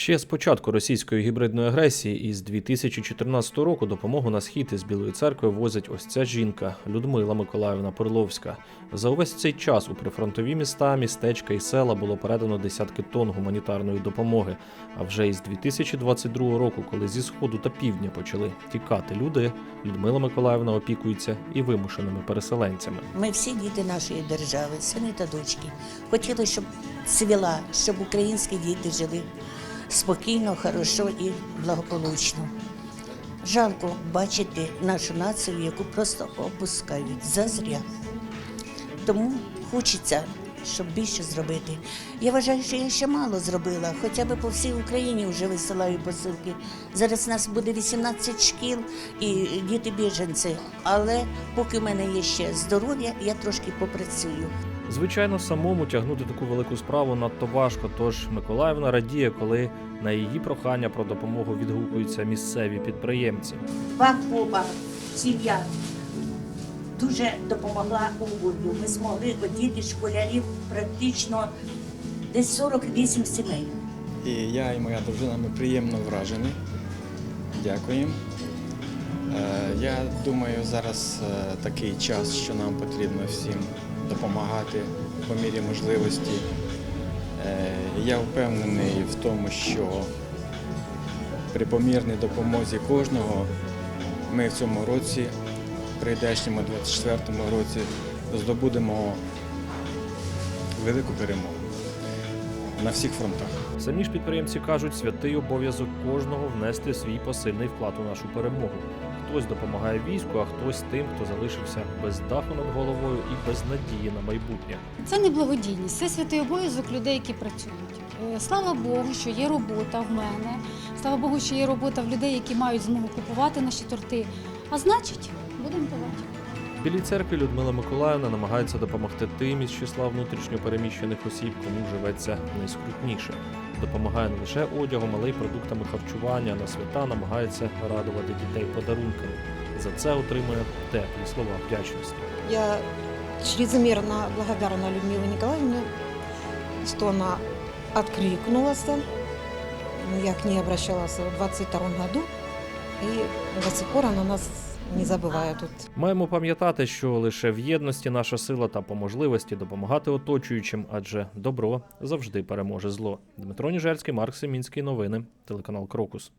Ще з початку російської гібридної агресії із 2014 року допомогу на схід із Білої церкви возить ось ця жінка Людмила Миколаївна Перловська. За увесь цей час у прифронтові міста, містечка і села було передано десятки тонн гуманітарної допомоги. А вже із 2022 року, коли зі сходу та півдня почали тікати люди, Людмила Миколаївна опікується і вимушеними переселенцями. Ми всі діти нашої держави, сини та дочки. Хотіли, щоб цвіла, щоб українські діти жили спокійно, хорошо і благополучно. Жалко бачити нашу націю, яку просто опускають зазря. Тому хочеться, щоб більше зробити. Я вважаю, що я ще мало зробила, хоча б по всій Україні вже висилаю посилки. Зараз у нас буде 18 шкіл і діти біженці. Але поки в мене є ще здоров'я, я трошки попрацюю. Звичайно, самому тягнути таку велику справу надто важко. Тож Миколаївна радіє, коли на її прохання про допомогу відгукуються місцеві підприємці. Вам Боба, сім'я дуже допомогла уряду. Ми змогли одіти школярів практично десь 48 сімей. І я і моя дружина ми приємно вражені. Дякуємо. Е, Я думаю, зараз е, такий час, що нам потрібно всім допомагати по мірі можливості. Е, Я впевнений в тому, що при помірній допомозі кожного ми в цьому році, прийдешньому 24-му році, здобудемо велику перемогу на всіх фронтах. Самі ж підприємці кажуть, святий обов'язок кожного внести свій посильний вклад у нашу перемогу. Хтось допомагає війську, а хтось тим, хто залишився без даху над головою і без надії на майбутнє. Це не благодійність, це святий обов'язок людей, які працюють. Е, Слава Богу, що є робота в мене. Слава Богу, що є робота в людей, які мають змогу купувати наші торти. А значить, будемо давати. В Білій церкві Людмила Миколаївна намагається допомогти тим із числа внутрішньо переміщених осіб, кому живеться найскрутніше. Допомагає не лише одягом, але й продуктами харчування. На свята намагається радувати дітей подарунками. За це отримує теплі слова вдячності. Я чрезмерно благодарна Людмиле Николаевне, что она откликнулась. Я к ней обращалась в 22 году, и до сих пор она нас не забуваю Тут Маємо пам'ятати, що лише в єдності наша сила та по можливості допомагати оточуючим, адже добро завжди переможе зло. Дмитро Ніжерський, Марк Семінський. Новини, телеканал Крокус.